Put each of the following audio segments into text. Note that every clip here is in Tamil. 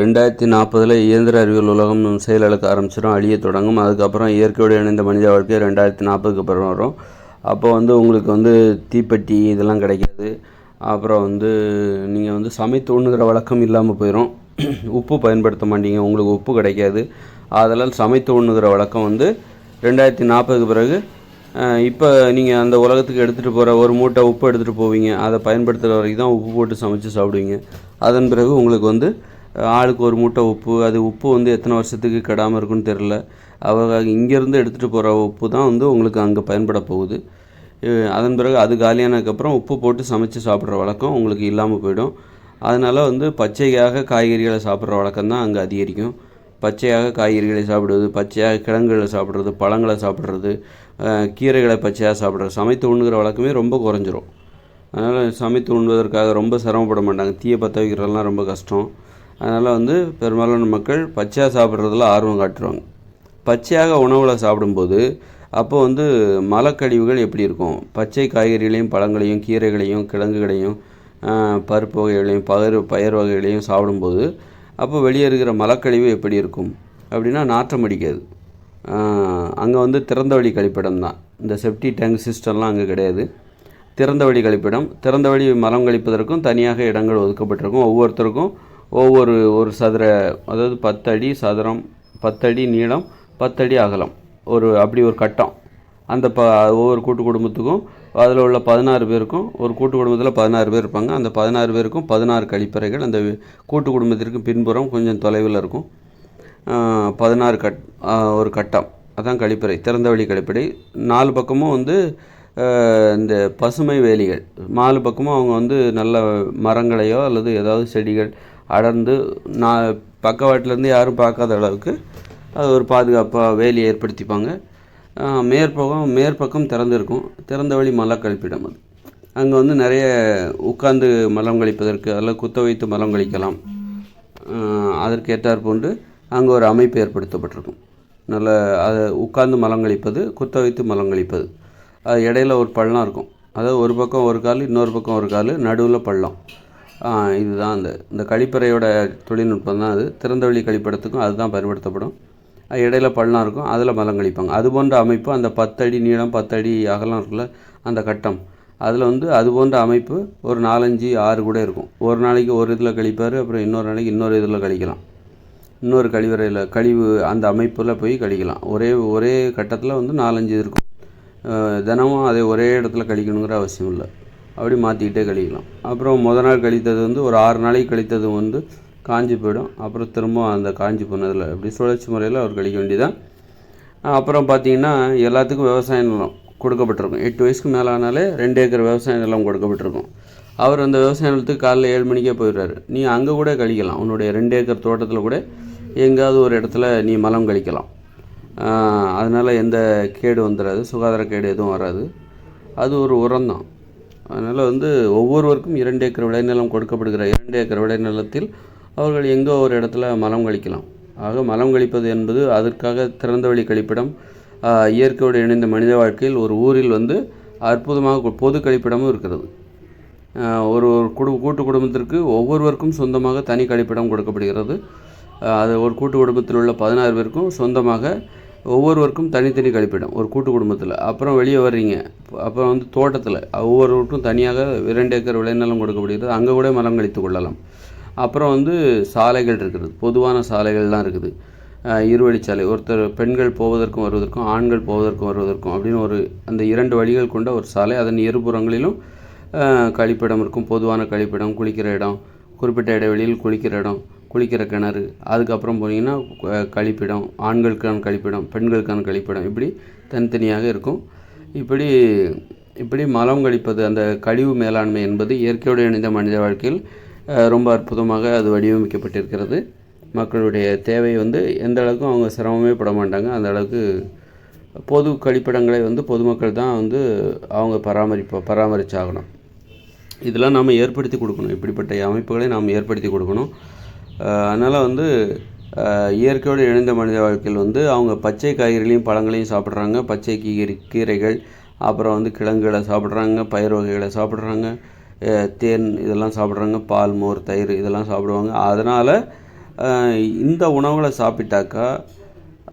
ரெண்டாயிரத்தி நாற்பதில் இயந்திர அறிவியல் உலகம் செயலிழக்க ஆரம்பிச்சிடும் அழிய தொடங்கும். அதுக்கப்புறம் இயற்கையோடு இணைந்த மனித வாழ்க்கை ரெண்டாயிரத்தி நாற்பதுக்கு அப்புறம் வரும். அப்போ வந்து உங்களுக்கு வந்து தீப்பெட்டி இதெல்லாம் கிடைக்காது. அப்புறம் வந்து நீங்கள் வந்து சமைத்து உண்ணுகிற வழக்கம் இல்லாமல் போயிடும் உப்பு பயன்படுத்த மாட்டீங்க உங்களுக்கு உப்பு கிடைக்காது. அதெல்லாம் சமைத்து உண்ணுகிற வழக்கம் வந்து ரெண்டாயிரத்தி நாற்பதுக்கு பிறகு இப்போ நீங்கள் அந்த உலகத்துக்கு எடுத்துகிட்டு போகிற ஒரு மூட்டை உப்பு எடுத்துகிட்டு போவீங்க. அதை பயன்படுத்துகிற வரைக்கும் தான் உப்பு போட்டு சமைச்சு சாப்பிடுவீங்க. அதன் பிறகு உங்களுக்கு வந்து ஆளுக்கு ஒரு மூட்டை உப்பு அது உப்பு வந்து எத்தனை வருஷத்துக்கு கெடாமல் இருக்குன்னு தெரில அவங்க இங்கேருந்து எடுத்துகிட்டு போகிற உப்பு தான் வந்து உங்களுக்கு அங்கே பயன்பட போகுது. அதன் பிறகு அது காலியானதுக்கப்புறம் உப்பு போட்டு சமைச்சு சாப்பிட்ற வழக்கம் உங்களுக்கு இல்லாமல் போயிடும். அதனால் வந்து பச்சையாக காய்கறிகளை சாப்பிட்ற வழக்கம் தான் அங்கே அதிகரிக்கும். பச்சையாக காய்கறிகளை சாப்பிடுவது பச்சையாக கிழங்குகளை சாப்பிட்றது பழங்களை சாப்பிட்றது கீரைகளை பச்சையாக சாப்பிட்றது சமைத்து உண்ணுகிற வழக்கமே ரொம்ப குறைஞ்சிரும். அதனால் சமைத்து உண்பதற்காக ரொம்ப சிரமப்பட மாட்டாங்க. தீயை பற்ற வைக்கிறதெல்லாம் ரொம்ப கஷ்டம். அதனால் வந்து பெரும்பாலான மக்கள் பச்சையாக சாப்பிட்றதுல ஆர்வம் காட்டுவாங்க. பச்சையாக உணவில் சாப்பிடும்போது அப்போ வந்து மலக்கழிவுகள் எப்படி இருக்கும்? பச்சை காய்கறிகளையும் பழங்களையும் கீரைகளையும் கிழங்குகளையும் பருப்பு வகைகளையும் பயிர் பயிர் வகைகளையும் சாப்பிடும்போது அப்போ வெளியேறுகிற மலக்கழிவு எப்படி இருக்கும்? அப்படின்னா நாற்றம் அடிக்காது. அங்கே வந்து திறந்த வழி கழிப்பிடம் தான். இந்த செப்டி டேங்க் சிஸ்டம்லாம் அங்கே கிடையாது. திறந்த வழி கழிப்பிடம். திறந்த வழி மலம் கழிப்பதற்கும் தனியாக இடங்கள் ஒதுக்கப்பட்டிருக்கும். ஒவ்வொருத்தருக்கும் ஒவ்வொரு ஒரு சதுர அதாவது பத்தடி சதுரம் பத்தடி நீளம் பத்தடி அகலம். ஒரு அப்படி ஒரு கட்டம். அந்த ப ஒவ்வொரு கூட்டு குடும்பத்துக்கும் அதில் உள்ள பதினாறு பேருக்கும் ஒரு கூட்டு குடும்பத்தில் பதினாறு பேர் இருப்பாங்க. அந்த பதினாறு பேருக்கும் பதினாறு கழிப்பறைகள். அந்த கூட்டு குடும்பத்திற்கு பின்புறம் கொஞ்சம் தொலைவில் இருக்கும். பதினாறு கட் ஒரு கட்டம். அதான் கழிப்பறை திறந்த வழி கழிப்பறை. நாலு பக்கமும் வந்து இந்த பசுமை வேலிகள். நாலு பக்கமும் அவங்க வந்து நல்ல மரங்களையோ அல்லது ஏதாவது செடிகள் அடர்ந்து நான் பக்கவாட்டிலேருந்து யாரும் பார்க்காத அளவுக்கு அது ஒரு பாதுகாப்பாக வேலி ஏற்படுத்திப்பாங்க. ஆஹ் மேற்பக்கம் மேற்பக்கம் திறந்திருக்கும். திறந்த வழி மல கழிப்பிடம் அது. அங்கே வந்து நிறைய உட்கார்ந்து மலம் கழிப்பதற்கு அதில் குத்த வைத்து மலம் கழிக்கலாம். அதற்கு ஏற்றாற் போன்று அங்கே ஒரு அமைப்பு ஏற்படுத்தப்பட்டிருக்கும். நல்ல அதை உட்கார்ந்து மலம் கழிப்பது குத்த வைத்து மலம் கழிப்பது. அது இடையில ஒரு பள்ளம் இருக்கும். அதாவது ஒரு பக்கம் ஒரு கால் இன்னொரு பக்கம் ஒரு கால் நடுவில் பள்ளம். இதுதான் அந்த இந்த கழிப்பறையோட தொழில்நுட்பம் தான் அது. திறந்தவெளி கழிப்பிடத்துக்கும் அதுதான் பயன்படுத்தப்படும். இடையில பள்ளம் இருக்கும் அதில் மலம் கழிப்பாங்க. அது போன்ற அமைப்பு அந்த பத்தடி நீளம் பத்தடி அகலம் இருக்குல்ல அந்த கட்டம். அதில் வந்து அது போன்ற அமைப்பு ஒரு நாலஞ்சு ஆறு கூட இருக்கும். ஒரு நாளைக்கு ஒரு இதில் கழிப்பார் அப்புறம் இன்னொரு நாளைக்கு இன்னொரு இதில் கழிக்கலாம். இன்னொரு கழிவறையில் கழிவு அந்த அமைப்பில் போய் கழிக்கலாம். ஒரே ஒரே கட்டத்தில் வந்து நாலஞ்சு இது இருக்கும். தினமும் அதை ஒரே இடத்துல கழிக்கணுங்கிற அவசியம் இல்லை. அப்படி மாற்றிக்கிட்டே கழிக்கலாம். அப்புறம் முத நாள் கழித்தது வந்து ஒரு ஆறு நாளைக்கு கழித்தது வந்து காஞ்சி போயிடும். அப்புறம் திரும்ப அந்த காஞ்சி போனதில் இப்படி சுழற்சி முறையில் அவர் கழிக்க வேண்டியதான் அப்புறம் பார்த்தீங்கன்னா எல்லாத்துக்கும் விவசாய நிலம் கொடுக்கப்பட்டிருக்கும். எட்டு வயசுக்கு மேலே ஆனாலே ரெண்டு ஏக்கர் விவசாய நிலம் கொடுக்கப்பட்டிருக்கும். அவர் அந்த விவசாய நிலத்துக்கு காலைல ஏழு மணிக்கே போயிடுறாரு. நீ அங்கே கூட கழிக்கலாம். உன்னுடைய ரெண்டு ஏக்கர் தோட்டத்தில் கூட எங்கேயாவது ஒரு இடத்துல நீ மலம் கழிக்கலாம். அதனால் எந்த கேடு வந்துடாது சுகாதார கேடு எதுவும் வராது. அது ஒரு உரம்தான். அதனால் வந்து ஒவ்வொருவருக்கும் இரண்டு ஏக்கர் விளைநிலம் கொடுக்கப்படுகிற இரண்டு ஏக்கர் விளைநிலத்தில் அவர்கள் எங்கோ ஒரு இடத்துல மலம் கழிக்கலாம். ஆக மலம் கழிப்பது என்பது அதற்காக திறந்தவெளி கழிப்பிடம் இயற்கையோடு இணைந்த மனித வாழ்க்கையில் ஒரு ஊரில் வந்து அற்புதமாக பொது கழிப்பிடமும் இருக்கிறது. ஒரு ஒரு குடு கூட்டு குடும்பத்திற்கு ஒவ்வொருவருக்கும் சொந்தமாக தனி கழிப்பிடம் கொடுக்கப்படுகிறது. அது ஒரு கூட்டு குடும்பத்தில் உள்ள பதினாறு பேருக்கும் சொந்தமாக ஒவ்வொருவருக்கும் தனித்தனி கழிப்பிடம் ஒரு கூட்டு குடும்பத்தில். அப்புறம் வெளியே வர்றீங்க. அப்புறம் வந்து தோட்டத்தில். ஒவ்வொருவருக்கும் தனியாக இரண்டு ஏக்கர் விளைநிலம் கொடுக்கப்படுகிறது. அங்கே கூட மலம் கழித்து கொள்ளலாம். அப்புறம் வந்து சாலைகள் இருக்கிறது. பொதுவான சாலைகள்லாம் இருக்குது. இருவழிச்சாலை ஒருத்தர் பெண்கள் போவதற்கும் வருவதற்கும் ஆண்கள் போவதற்கும் வருவதற்கும் அப்படின்னு ஒரு அந்த இரண்டு வழிகள் கொண்ட ஒரு சாலை. அதன் இருபுறங்களிலும் கழிப்பிடம் இருக்கும். பொதுவான கழிப்பிடம் குளிக்கிற இடம் குறிப்பிட்ட இடைவெளியில் குளிக்கிற இடம். குளிக்கிற கிணறு அதுக்கப்புறம் போனீங்கன்னா கழிப்பிடம் ஆண்களுக்கான கழிப்பிடம் பெண்களுக்கான கழிப்பிடம் இப்படி தனித்தனியாக இருக்கும். இப்படி இப்படி மலம் கழிப்பது அந்த கழிவு மேலாண்மை என்பது இயற்கையோடு இணைந்த மனித வாழ்க்கையில் ரொம்ப அற்புதமாக அது வடிவமைக்கப்பட்டிருக்கிறது. மக்களுடைய தேவை வந்து எந்த அளவுக்கு அவங்க சிரமமே பட மாட்டாங்க அந்த அளவுக்கு பொது கழிப்பிடங்களை வந்து பொதுமக்கள் தான் வந்து அவங்க பராமரிப்ப பராமரிச்சாகணும். இதெல்லாம் நாம் ஏற்படுத்தி கொடுக்கணும். இப்படிப்பட்ட அமைப்புகளை நாம் ஏற்படுத்தி கொடுக்கணும். அதனால் வந்து இயற்கையோடு இணைந்த மனித வாழ்க்கையில் வந்து அவங்க பச்சை காய்கறிகளையும் பழங்களையும் சாப்பிட்றாங்க. பச்சை கீரை கீரைகள் அப்புறம் வந்து கிழங்குகளை சாப்பிட்றாங்க பயிர் வகைகளை சாப்பிட்றாங்க தேன் இதெல்லாம் சாப்பிட்றாங்க பால் மோர் தயிர் இதெல்லாம் சாப்பிடுவாங்க. அதனால் இந்த உணவுகளை சாப்பிட்டாக்கா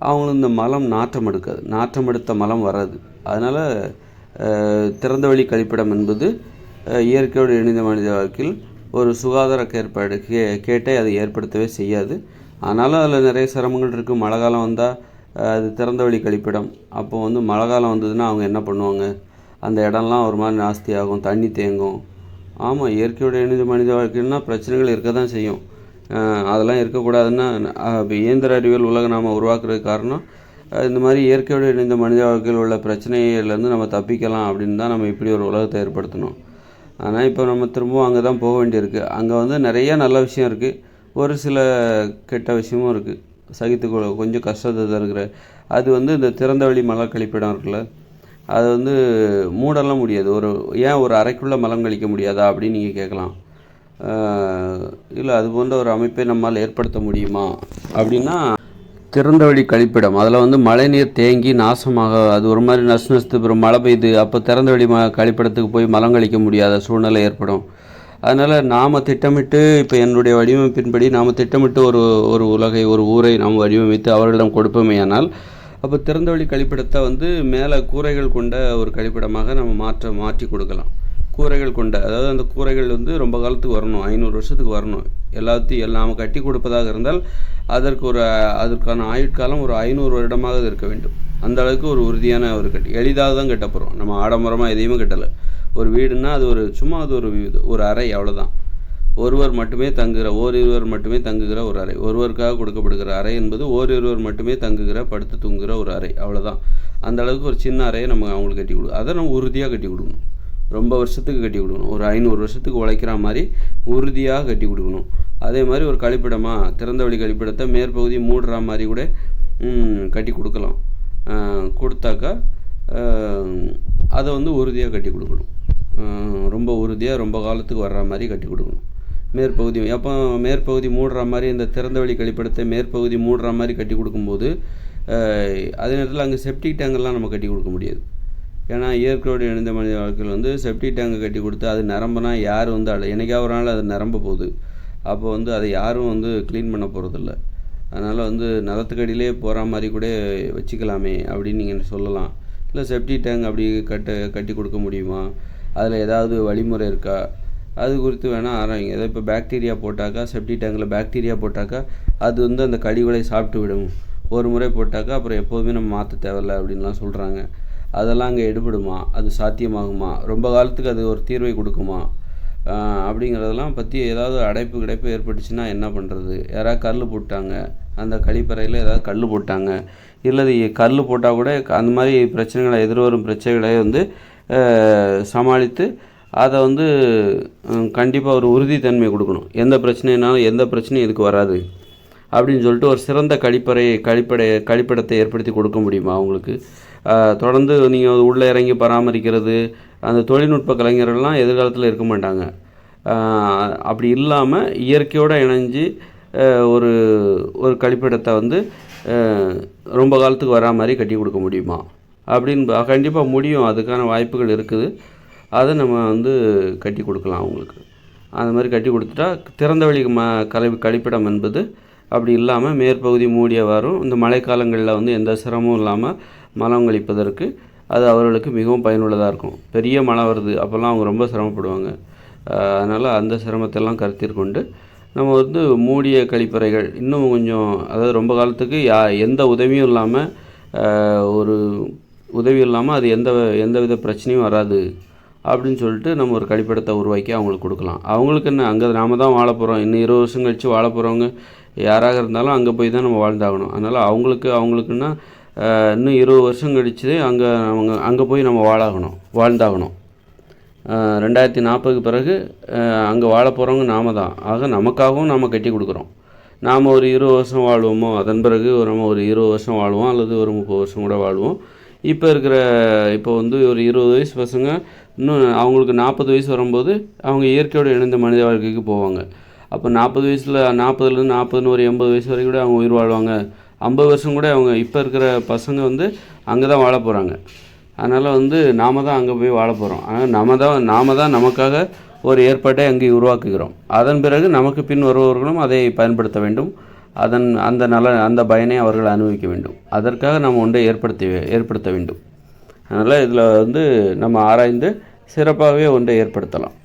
அவங்களுக்கு இந்த மலம் நாற்றம் எடுக்காது. நாற்றம் எடுத்த மலம் வராது. அதனால் திறந்த வழி கழிப்பிடம் என்பது இயற்கையோடு இணைந்த மனித வாழ்க்கையில் ஒரு சுகாதார கேற்பாடு கே கேட்டே அதை ஏற்படுத்தவே செய்யாது. ஆனாலும் அதில் நிறைய சிரமங்கள் இருக்குது மழை காலம் வந்தால் அது திறந்த வழி கழிப்பிடம். அப்போ வந்து மழை காலம் வந்ததுன்னா அவங்க என்ன பண்ணுவாங்க? அந்த இடம்லாம் ஒரு மாதிரி நாஸ்தி ஆகும் தண்ணி தேங்கும். ஆமாம் இயற்கையோட இணைந்த மனித வாழ்க்கைன்னா பிரச்சனைகள் இருக்க தான் செய்யும். அதெல்லாம் இருக்கக்கூடாதுன்னா இயந்திர அறிவியல் உலகம் நாம் உருவாக்குறதுக்கு காரணம் இந்த மாதிரி இயற்கையோடு இணைந்த மனித வாழ்க்கையில் உள்ள பிரச்சனைகள்லேருந்து நம்ம தப்பிக்கலாம் அப்படின்னு தான் நம்ம இப்படி ஒரு உலகத்தை ஏற்படுத்தணும். ஆனால் இப்போ நம்ம திரும்பவும் அங்கே தான் போக வேண்டியிருக்கு. அங்கே வந்து நிறைய நல்ல விஷயம் இருக்குது ஒரு சில கெட்ட விஷயமும் இருக்குது சகித்து கொஞ்சம் கஷ்டத்தை தருகிற அது வந்து இந்த திறந்த வழி கழிப்பிடம் இருக்குல்ல அது வந்து மூடலாம் முடியாது. ஒரு ஏன் ஒரு அறைக்குள்ளே மலம் கழிக்க முடியாதா அப்படின்னு நீங்கள் கேட்கலாம். இல்லை அது போன்ற ஒரு அமைப்பை நம்மால் ஏற்படுத்த முடியுமா? அப்படின்னா திறந்த வழி கழிப்பிடம். அதில் வந்து மழைநீர் தேங்கி நாசமாக அது ஒரு மாதிரி நசு நசுத்து பெறும் மழை பெய்யுது அப்போ திறந்த வழி ம கழிப்பிடத்துக்கு போய் மலம் கழிக்க முடியாத சூழ்நிலை ஏற்படும். அதனால் நாம் திட்டமிட்டு இப்போ என்னுடைய வடிவமைப்பின்படி நாம் திட்டமிட்டு ஒரு ஒரு உலகை ஒரு ஊரை நாம் வடிவமைத்து அவர்களிடம் கொடுப்போமேயானால் அப்போ திறந்த வழி கழிப்பிடத்தை வந்து மேலே கூரைகள் கொண்ட ஒரு கழிப்பிடமாக நம்ம மாற்ற மாற்றி கொடுக்கலாம். கூரைகள் கொண்ட அதாவது அந்த கூரைகள் வந்து ரொம்ப காலத்துக்கு வரணும் ஐநூறு வருஷத்துக்கு வரணும். எல்லாத்தையும் எல்லாம் நாம் கட்டி கொடுப்பதாக இருந்தால் அதற்கு ஒரு அதற்கான ஆயுட்காலம் ஒரு ஐநூறு வருடமாக இருக்க வேண்டும். அந்த அளவுக்கு ஒரு உறுதியான ஒரு கட்டி. எளிதாக தான் கட்ட போகிறோம் நம்ம ஆடம்பரமாக எதையுமே கட்டலை. ஒரு வீடுன்னா அது ஒரு சும்மா அது ஒரு ஒரு அறை அவ்வளோதான் ஒருவர் மட்டுமே தங்குகிற ஓரிருவர் மட்டுமே தங்குகிற ஒரு அறை. ஒருவருக்காக கொடுக்கப்படுகிற அறை என்பது ஓரிருவர் மட்டுமே தங்குகிற படுத்து தூங்குகிற ஒரு அறை. அவ்வளோதான் அந்த அளவுக்கு ஒரு சின்ன அறையை நம்ம அவங்களுக்கு கட்டி கொடுக்கணும் அதை நம்ம உறுதியாக கட்டி கொடுக்கணும். ரொம்ப வருஷத்துக்கு கட்டி கொடுக்கணும். ஒரு ஐநூறு வருஷத்துக்கு உழைக்கிற மாதிரி உறுதியாக கட்டி கொடுக்கணும். அதே மாதிரி ஒரு கழிப்பிடமாக திறந்த வழி கழிப்பிடத்தை மேற்பகுதி மூடுற மாதிரி கூட கட்டி கொடுக்கலாம். கொடுத்தாக்கா அதை வந்து உறுதியாக கட்டி கொடுக்கணும். ரொம்ப உறுதியாக ரொம்ப காலத்துக்கு வர்ற மாதிரி கட்டி கொடுக்கணும். மேற்பகுதி அப்போ மேற்பகுதி மூடுற மாதிரி இந்த திறந்த வழி கழிப்பிடத்தை மேற்பகுதி மூடுற மாதிரி கட்டி கொடுக்கும்போது அதே நேரத்தில் அங்கே செப்டிக் டேங்கெல்லாம் நம்ம கட்டி கொடுக்க முடியாது. ஏன்னா இயற்கையோடு இணைந்த மனித வாழ்க்கையில் வந்து செப்டி டேங்கை கட்டி கொடுத்து அது நரம்புனா யார் வந்து அழ என்னைக்கா ஒரு நாள் அது நிரம்ப போகுது. அப்போ வந்து அதை யாரும் வந்து க்ளீன் பண்ண போகிறதில்ல அதனால் வந்து நிலத்துக்கடியிலே போகிற மாதிரி கூட வச்சுக்கலாமே அப்படின்னு நீங்கள் சொல்லலாம். இல்லை செப்டி டேங்க் அப்படி கட்ட கட்டி கொடுக்க முடியுமா? அதில் ஏதாவது வழிமுறை இருக்கா? அது குறித்து வேணால் ஆராயுங்க. ஏதோ இப்போ பாக்டீரியா போட்டாக்கா செப்டி டேங்கில் பாக்டீரியா போட்டாக்கா அது வந்து அந்த கழிவுகளை சாப்பிட்டு விடும். ஒரு முறை போட்டாக்கா அப்புறம் எப்போதுமே நம்ம மாற்ற தேவையில்ல அப்படின்லாம் சொல்கிறாங்க அதெல்லாம் அங்கே எடுபடுமா? அது சாத்தியமாகுமா? ரொம்ப காலத்துக்கு அது ஒரு தீர்வை கொடுக்குமா? அப்படிங்கிறதெல்லாம் பற்றி ஏதாவது அடைப்பு கிடைப்பு ஏற்பட்டுச்சுன்னா என்ன பண்ணுறது யாராவது கல் போட்டாங்க. அந்த கழிப்பறையில் ஏதாவது கல் போட்டாங்க. இல்லை கல் போட்டால் கூட அந்த மாதிரி பிரச்சனைகளை எதிர்வரும் பிரச்சனைகளை வந்து சமாளித்து அதை வந்து கண்டிப்பாக ஒரு உறுதித்தன்மை கொடுக்கணும். எந்த பிரச்சனைனாலும் எந்த பிரச்சனையும் இதுக்கு வராது. அப்படின்னு சொல்லிட்டு ஒரு சிறந்த கழிப்பறை கழிப்படை கழிப்பிடத்தை ஏற்படுத்தி கொடுக்க முடியுமா அவங்களுக்கு? தொடர்ந்து நீங்கள் உள்ளே இறங்கி பராமரிக்கிறது அந்த தொழில்நுட்ப கலைஞர்கள்லாம் எதிர்காலத்தில் இருக்க மாட்டாங்க. அப்படி இல்லாமல் இயற்கையோடு இணைஞ்சு ஒரு ஒரு கழிப்பிடத்தை வந்து ரொம்ப காலத்துக்கு வரா மாதிரி கட்டி கொடுக்க முடியுமா? அப்படின்னு கண்டிப்பாக முடியும். அதுக்கான வாய்ப்புகள் இருக்குது. அதை நம்ம வந்து கட்டி கொடுக்கலாம் அவங்களுக்கு. அந்த மாதிரி கட்டி கொடுத்துட்டா திறந்த வழி ம கலை கழிப்பிடம் என்பது அப்படி இல்லாமல் மேற்பகுதி மூடிய வரும். இந்த மழைக்காலங்களில் வந்து எந்த சிரமமும் இல்லாமல் மலம் கழிப்பதற்கு அது அவர்களுக்கு மிகவும் பயனுள்ளதாக இருக்கும். பெரிய மழை வருது அப்போல்லாம் அவங்க ரொம்ப சிரமப்படுவாங்க. அதனால் அந்த சிரமத்தெல்லாம் கருத்தில் கொண்டு நம்ம வந்து மூடிய கழிப்பறைகள் இன்னும் கொஞ்சம் அதாவது ரொம்ப காலத்துக்கு யா எந்த உதவியும் இல்லாமல் ஒரு உதவி இல்லாமல் அது எந்த எந்த வித பிரச்சனையும் வராது அப்படின்னு சொல்லிட்டு நம்ம ஒரு கழிப்பிடத்தை உருவாக்கி அவங்களுக்கு கொடுக்கலாம். அவங்களுக்கு என்ன அங்கே நாம தான் வாழ போகிறோம் இன்னும் இருபது வருஷம் கழித்து வாழ போகிறவங்க யாராக இருந்தாலும் அங்கே போய் தான் நம்ம வாழ்ந்தாகணும். அதனால் அவங்களுக்கு அவங்களுக்குன்னா இன்னும் இருபது வருஷம் கழிச்சு அங்கே அவங்க அங்கே போய் நம்ம வாழாகணும் வாழ்ந்தாகணும். ரெண்டாயிரத்தி நாற்பதுக்கு பிறகு அங்கே வாழ போகிறவங்க நாம தான். ஆக நமக்காகவும் நாம் கட்டி கொடுக்குறோம். நாம் ஒரு இருபது வருஷம் வாழ்வோமோ அதன் பிறகு ஒரு நம்ம ஒரு இருபது வருஷம் வாழ்வோம் அல்லது ஒரு முப்பது வருஷம் கூட வாழ்வோம். இப்போ இருக்கிற இப்போ வந்து ஒரு இருபது வயசு பசங்க இன்னும் அவங்களுக்கு நாற்பது வயசு வரும்போது அவங்க இயற்கையோடு இணைந்த மனித வாழ்க்கைக்கு போவாங்க. அப்போ நாற்பது வயசில் நாற்பதுலேருந்து நாற்பதுன்னு ஒரு எண்பது வயசு வரைக்கும் கூட அவங்க உயிர் வாழ்வாங்க. ஐம்பது வருஷம் கூட அவங்க இப்போ இருக்கிற பசங்க வந்து அங்கே தான் வாழ போகிறாங்க அதனால் வந்து நாம தான் அங்கே போய் வாழ போகிறோம் ஆனால் நாம தான் நாம தான் நமக்காக ஒரு ஏற்பாட்டை அங்கே உருவாக்குகிறோம். அதன் பிறகு நமக்கு பின் வருபவர்களும் அதை பயன்படுத்த வேண்டும். அதன் அந்த நல அந்த பயனை அவர்கள் அனுபவிக்க வேண்டும். அதற்காக நம்ம ஒன்றை ஏற்படுத்தி ஏற்படுத்த வேண்டும். அதனால் இதில் வந்து நம்ம ஆராய்ந்து சிறப்பாகவே ஒன்றை ஏற்படுத்தலாம்.